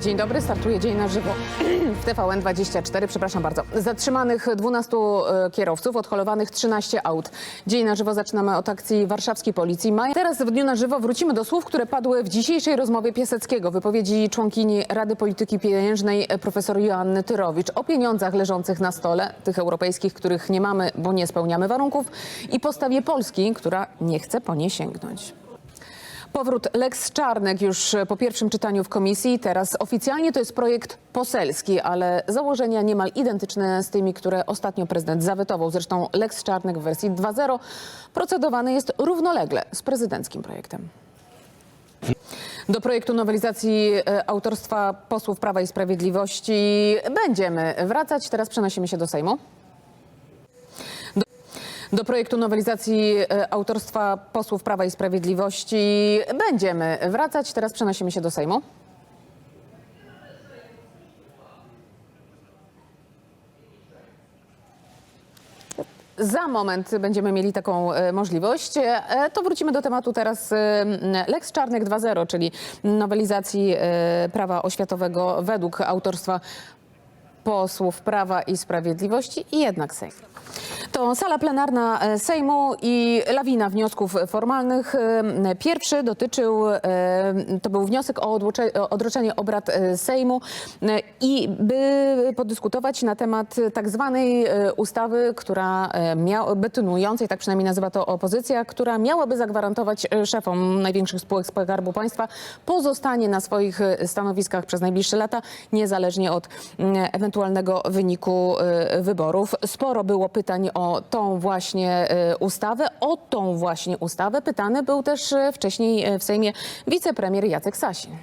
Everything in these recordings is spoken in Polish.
Dzień dobry, startuje dzień na żywo w TVN24, przepraszam bardzo. Zatrzymanych 12 e, kierowców, odholowanych 13 aut. Dzień na żywo zaczynamy od akcji warszawskiej policji. Maja. Teraz w dniu na żywo wrócimy do słów, które padły w dzisiejszej rozmowie Piaseckiego, wypowiedzi członkini Rady Polityki Pieniężnej e, profesor Joanny Tyrowicz o pieniądzach leżących na stole, tych europejskich, których nie mamy, bo nie spełniamy warunków i postawie Polski, która nie chce po nie sięgnąć. Powrót Lex Czarnek już po pierwszym czytaniu w komisji. Teraz oficjalnie to jest projekt poselski, ale założenia niemal identyczne z tymi, które ostatnio prezydent zawetował. Zresztą Lex Czarnek w wersji 2.0 procedowany jest równolegle z prezydenckim projektem. Do projektu nowelizacji e, autorstwa posłów Prawa i Sprawiedliwości będziemy wracać. Teraz przenosimy się do Sejmu. Do projektu nowelizacji e, autorstwa posłów Prawa i Sprawiedliwości będziemy wracać. Teraz przenosimy się do Sejmu. Za moment będziemy mieli taką e, możliwość. E, To wrócimy do tematu teraz Lex Czarnek 2.0, czyli nowelizacji prawa oświatowego według autorstwa posłów Prawa i Sprawiedliwości i jednak Sejm. To sala plenarna e, Sejmu i lawina wniosków formalnych. E, Pierwszy dotyczył, e, to był wniosek o odroczenie obrad Sejmu i by podyskutować na temat tak zwanej ustawy, która miała, betonującej, tak przynajmniej nazywa to opozycja, która miałaby zagwarantować szefom największych spółek Skarbu Państwa pozostanie na swoich stanowiskach przez najbliższe lata, niezależnie od mm, ewentualnego wyniku wyborów. Sporo było pytań o tą właśnie e, ustawę. O tą właśnie ustawę pytany był też e, wcześniej e, w Sejmie wicepremier Jacek Sasin.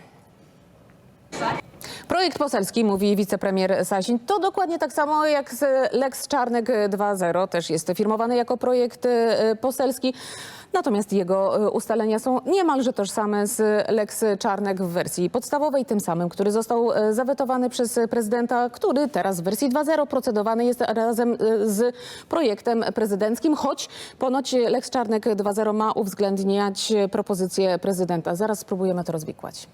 Projekt poselski, mówi wicepremier Sasin, to dokładnie tak samo jak z Lex Czarnek 2.0, też jest firmowany jako projekt e, poselski. Natomiast jego e, ustalenia są niemalże tożsame z Lex Czarnek w wersji podstawowej, tym samym, który został e, zawetowany przez prezydenta, który teraz w wersji 2.0 procedowany jest razem z projektem prezydenckim, choć ponoć Lex Czarnek 2.0 ma uwzględniać propozycję prezydenta. Zaraz spróbujemy to rozwikłać.